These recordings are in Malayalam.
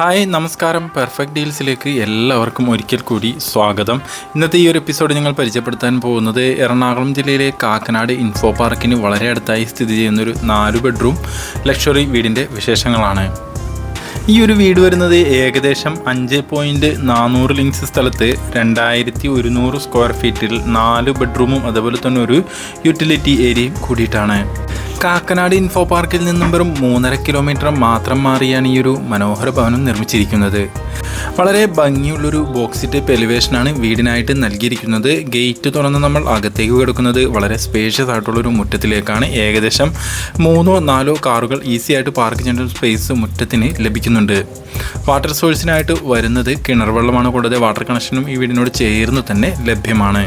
ഹായ് നമസ്കാരം. പെർഫെക്റ്റ് ഡീൽസിലേക്ക് എല്ലാവർക്കും ഒരിക്കൽ കൂടി സ്വാഗതം. ഇന്നത്തെ ഈ ഒരു എപ്പിസോഡ് ഞങ്ങൾ പരിചയപ്പെടുത്താൻ പോകുന്നത് എറണാകുളം ജില്ലയിലെ കാക്കനാട് ഇൻഫോ പാർക്കിന് വളരെ അടുത്തായി സ്ഥിതി ചെയ്യുന്നൊരു നാല് ബെഡ്റൂം ലക്ഷറി വീടിന്റെ വിശേഷങ്ങളാണ്. ഈ ഒരു വീട് വരുന്നത് ഏകദേശം അഞ്ച് പോയിന്റ് നാനൂറ് ലിങ്സ് സ്ഥലത്ത് രണ്ടായിരത്തി ഒരുന്നൂറ് സ്ക്വയർ ഫീറ്റിൽ നാല് ബെഡ്റൂമും അതുപോലെ തന്നെ ഒരു യൂട്ടിലിറ്റി ഏരിയയും കൂടിയിട്ടാണ്. കാക്കനാട് ഇൻഫോ പാർക്കിൽ നിന്നും വെറും മൂന്നര കിലോമീറ്റർ മാത്രം മാറിയാണ് ഈ ഒരു മനോഹര ഭവനം നിർമ്മിച്ചിരിക്കുന്നത്. വളരെ ഭംഗിയുള്ളൊരു ബോക്സ് ടൈപ്പ് എലിവേഷനാണ് വീടിനായിട്ട് നൽകിയിരിക്കുന്നത്. ഗേറ്റ് തുറന്ന് നമ്മൾ അകത്തേക്ക് കിടക്കുന്നത് വളരെ സ്പേഷ്യസ് ആയിട്ടുള്ളൊരു മുറ്റത്തിലേക്കാണ്. ഏകദേശം മൂന്നോ നാലോ കാറുകൾ ഈസി ആയിട്ട് പാർക്ക് ചെയ്യേണ്ട സ്പേസ് മുറ്റത്തിന് ലഭിക്കുന്നുണ്ട്. വാട്ടർ സോഴ്സിനായിട്ട് വരുന്നത് കിണർ വെള്ളമാണ്. കൂടാതെ വാട്ടർ കണക്ഷനും ഈ വീടിനോട് ചേർന്ന് തന്നെ ലഭ്യമാണ്.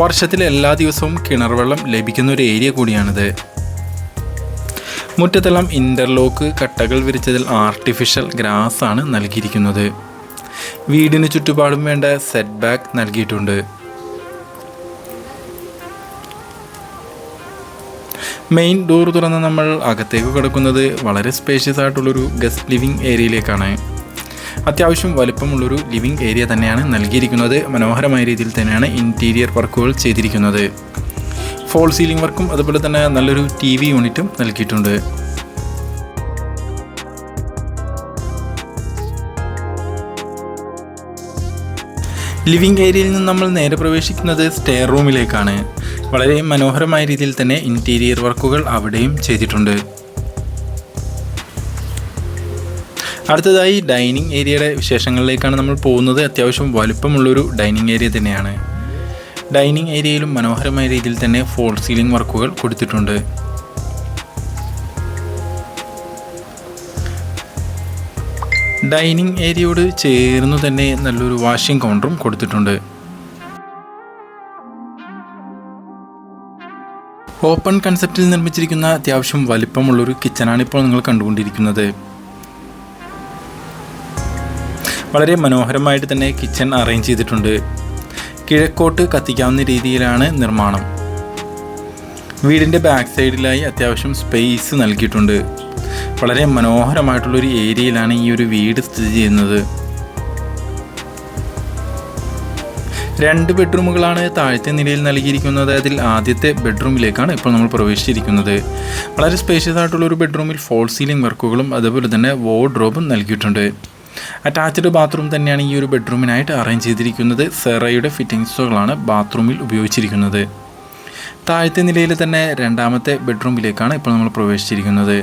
വർഷത്തിലെ എല്ലാ ദിവസവും കിണർ വെള്ളം ലഭിക്കുന്ന ഒരു ഏരിയ കൂടിയാണിത്. മുറ്റത്തെല്ലാം ഇന്റർലോക്ക് കട്ടകൾ വിരിച്ചതിൽ ആർട്ടിഫിഷ്യൽ ഗ്രാസ് ആണ് നൽകിയിരിക്കുന്നത്. വീടിന് ചുറ്റുപാടും വേണ്ട സെറ്റ് ബാക്ക് നൽകിയിട്ടുണ്ട്. മെയിൻ ഡോർ തുറന്ന് നമ്മൾ അകത്തേക്ക് കിടക്കുന്നത് വളരെ സ്പേഷ്യസ് ആയിട്ടുള്ളൊരു ഗസ്റ്റ് ലിവിംഗ് ഏരിയയിലേക്കാണ് അത്യാവശ്യം വലുപ്പമുള്ളൊരു ലിവിംഗ് ഏരിയ തന്നെയാണ് നൽകിയിരിക്കുന്നത്. മനോഹരമായ രീതിയിൽ തന്നെയാണ് ഇന്റീരിയർ വർക്കുകൾ ചെയ്തിരിക്കുന്നത്. ഫോൾ സീലിംഗ് വർക്കും അതുപോലെ തന്നെ നല്ലൊരു ടി വി യൂണിറ്റും നൽകിയിട്ടുണ്ട്. ലിവിംഗ് ഏരിയയിൽ നിന്ന് നമ്മൾ നേരെ പ്രവേശിക്കുന്നത് സ്റ്റെയർ റൂമിലേക്കാണ് വളരെ മനോഹരമായ രീതിയിൽ തന്നെ ഇന്റീരിയർ വർക്കുകൾ അവിടെയും ചെയ്തിട്ടുണ്ട്. അടുത്തതായി ഡൈനിങ് ഏരിയയുടെ വിശേഷങ്ങളിലേക്കാണ് നമ്മൾ പോകുന്നത്. അത്യാവശ്യം വലുപ്പമുള്ളൊരു ഡൈനിങ് ഏരിയ തന്നെയാണ്. ഡൈനിങ് ഏരിയയിലും മനോഹരമായ രീതിയിൽ തന്നെ ഫോൾ സീലിംഗ് വർക്കുകൾ കൊടുത്തിട്ടുണ്ട്. ഡൈനിങ് ഏരിയയോട് ചേർന്ന് തന്നെ നല്ലൊരു വാഷിംഗ് കൗണ്ടറും കൊടുത്തിട്ടുണ്ട്. ഓപ്പൺ കൺസെപ്റ്റിൽ നിർമ്മിച്ചിരിക്കുന്ന അത്യാവശ്യം വലിപ്പമുള്ളൊരു കിച്ചണാണ് ഇപ്പോൾ നിങ്ങൾ കണ്ടുകൊണ്ടിരിക്കുന്നത്. വളരെ മനോഹരമായിട്ട് തന്നെ കിച്ചൺ അറേഞ്ച് ചെയ്തിട്ടുണ്ട്. കിഴക്കോട്ട് കത്തിക്കാവുന്ന രീതിയിലാണ് നിർമ്മാണം. വീടിന്റെ ബാക്ക് സൈഡിലായി അത്യാവശ്യം സ്പേസ് നൽകിയിട്ടുണ്ട്. വളരെ മനോഹരമായിട്ടുള്ളൊരു ഏരിയയിലാണ് ഈ ഒരു വീട് സ്ഥിതി ചെയ്യുന്നത്. രണ്ട് ബെഡ്റൂമുകളാണ് താഴത്തെ നിലയിൽ നൽകിയിരിക്കുന്നത്. അതിൽ ആദ്യത്തെ ബെഡ്റൂമിലേക്കാണ് ഇപ്പോൾ നമ്മൾ പ്രവേശിച്ചിരിക്കുന്നത്. വളരെ സ്പേഷ്യസ് ആയിട്ടുള്ള ഒരു ബെഡ്റൂമിൽ ഫോൾ സീലിംഗ് വർക്കുകളും അതുപോലെ തന്നെ വാർഡ്രോബും നൽകിയിട്ടുണ്ട്. അറ്റാച്ച്ഡ് ബാത്റൂം തന്നെയാണ് ഈ ഒരു ബെഡ്റൂമിനായിട്ട് അറേഞ്ച് ചെയ്തിരിക്കുന്നത്. സെറയുടെ ഫിറ്റിങ്സുകളാണ് ബാത്റൂമിൽ ഉപയോഗിച്ചിരിക്കുന്നത്. താഴത്തെ നിലയിൽ തന്നെ രണ്ടാമത്തെ ബെഡ്റൂമിലേക്കാണ് ഇപ്പോൾ നമ്മൾ പ്രവേശിച്ചിരിക്കുന്നത്.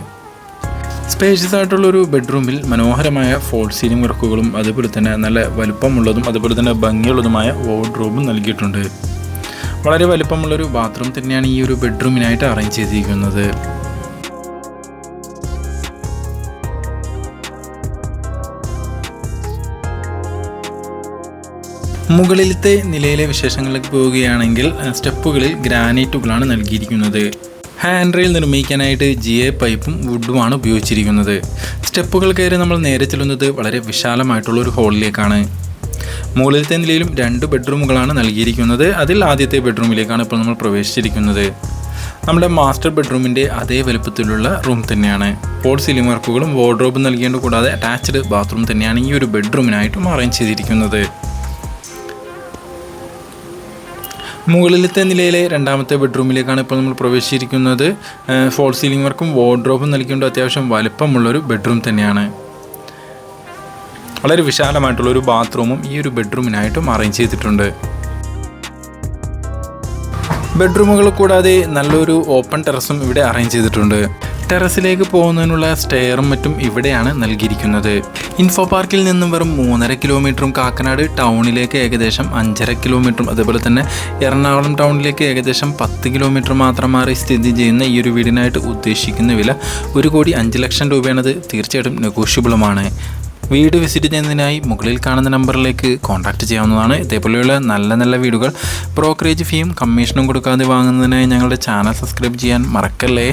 സ്പേഷ്യസ് ആയിട്ടുള്ളൊരു ബെഡ്റൂമിൽ മനോഹരമായ ഫോൾ സീലിംഗ് വർക്കുകളും അതുപോലെ തന്നെ നല്ല വലുപ്പമുള്ളതും അതുപോലെ തന്നെ ഭംഗിയുള്ളതുമായ വാർഡ്രോബും നൽകിയിട്ടുണ്ട്. വളരെ വലുപ്പമുള്ളൊരു ബാത്റൂം തന്നെയാണ് ഈ ഒരു ബെഡ്റൂമിനായിട്ട് അറേഞ്ച് ചെയ്തിരിക്കുന്നത്. മുകളിലത്തെ നിലയിലെ വിശേഷങ്ങളിലേക്ക് പോവുകയാണെങ്കിൽ സ്റ്റെപ്പുകളിൽ ഗ്രാനൈറ്റുകളാണ് നൽകിയിരിക്കുന്നത്. ഹാൻഡ് റെയിൽ നിർമ്മിക്കാനായിട്ട് ജി എ പൈപ്പും വുഡുമാണ് ഉപയോഗിച്ചിരിക്കുന്നത്. സ്റ്റെപ്പുകൾ കയറി നമ്മൾ നേരെ ചെല്ലുന്നത് വളരെ വിശാലമായിട്ടുള്ള ഒരു ഹോളിലേക്കാണ്. മുകളിലത്തെ നിലയിലും രണ്ട് ബെഡ്റൂമുകളാണ് നൽകിയിരിക്കുന്നത്. അതിൽ ആദ്യത്തെ ബെഡ്റൂമിലേക്കാണ് ഇപ്പോൾ നമ്മൾ പ്രവേശിച്ചിരിക്കുന്നത്. നമ്മുടെ മാസ്റ്റർ ബെഡ്റൂമിന്റെ അതേ വലുപ്പത്തിലുള്ള റൂം തന്നെയാണ്. പോൾ സീലിംഗ് വർക്കുകളും വാർഡ്രോബും നൽകേണ്ട കൂടാതെ അറ്റാച്ച്ഡ് ബാത്റൂം തന്നെയാണ് ഈ ഒരു ബെഡ്റൂമിനായിട്ടും അറേഞ്ച് ചെയ്തിരിക്കുന്നത്. മുകളിലത്തെ നിലയിലെ രണ്ടാമത്തെ ബെഡ്റൂമിലേക്കാണ് ഇപ്പോൾ നമ്മൾ പ്രവേശിച്ചിരിക്കുന്നത്. ഫോൾ സീലിംഗ് വർക്കും വാർഡ്രോബും നൽകിക്കൊണ്ട് അത്യാവശ്യം വലുപ്പമുള്ളൊരു ബെഡ്റൂം തന്നെയാണ്. വളരെ വിശാലമായിട്ടുള്ളൊരു ബാത്റൂമും ഈ ഒരു ബെഡ്റൂമിനായിട്ടും അറേഞ്ച് ചെയ്തിട്ടുണ്ട്. ബെഡ്റൂമുകൾ കൂടാതെ നല്ലൊരു ഓപ്പൺ ടെറസും ഇവിടെ അറേഞ്ച് ചെയ്തിട്ടുണ്ട്. ടെറസിലേക്ക് പോകുന്നതിനുള്ള സ്റ്റെയറും മറ്റും ഇവിടെയാണ് നൽകിയിരിക്കുന്നത്. ഇൻഫോ പാർക്കിൽ നിന്നും വെറും മൂന്നര കിലോമീറ്ററും കാക്കനാട് ടൗണിലേക്ക് ഏകദേശം അഞ്ചര കിലോമീറ്ററും അതുപോലെ തന്നെ എറണാകുളം ടൗണിലേക്ക് ഏകദേശം പത്ത് കിലോമീറ്റർ മാത്രം മാറി സ്ഥിതി ചെയ്യുന്ന ഈ ഒരു വീടിനായിട്ട് ഉദ്ദേശിക്കുന്ന വില ഒരു കോടി അഞ്ച് ലക്ഷം രൂപയാണത്. തീർച്ചയായിട്ടും നെഗോഷ്യബിളുമാണ്. വീട് വിസിറ്റ് ചെയ്യുന്നതിനായി മുകളിൽ കാണുന്ന നമ്പറിലേക്ക് കോൺടാക്റ്റ് ചെയ്യാവുന്നതാണ്. ഇതേപോലെയുള്ള നല്ല നല്ല വീടുകൾ ബ്രോക്കറേജ് ഫീയും കമ്മീഷനും കൊടുക്കാതെ വാങ്ങുന്നതിനായി ഞങ്ങളുടെ ചാനൽ സബ്സ്ക്രൈബ് ചെയ്യാൻ മറക്കല്ലേ?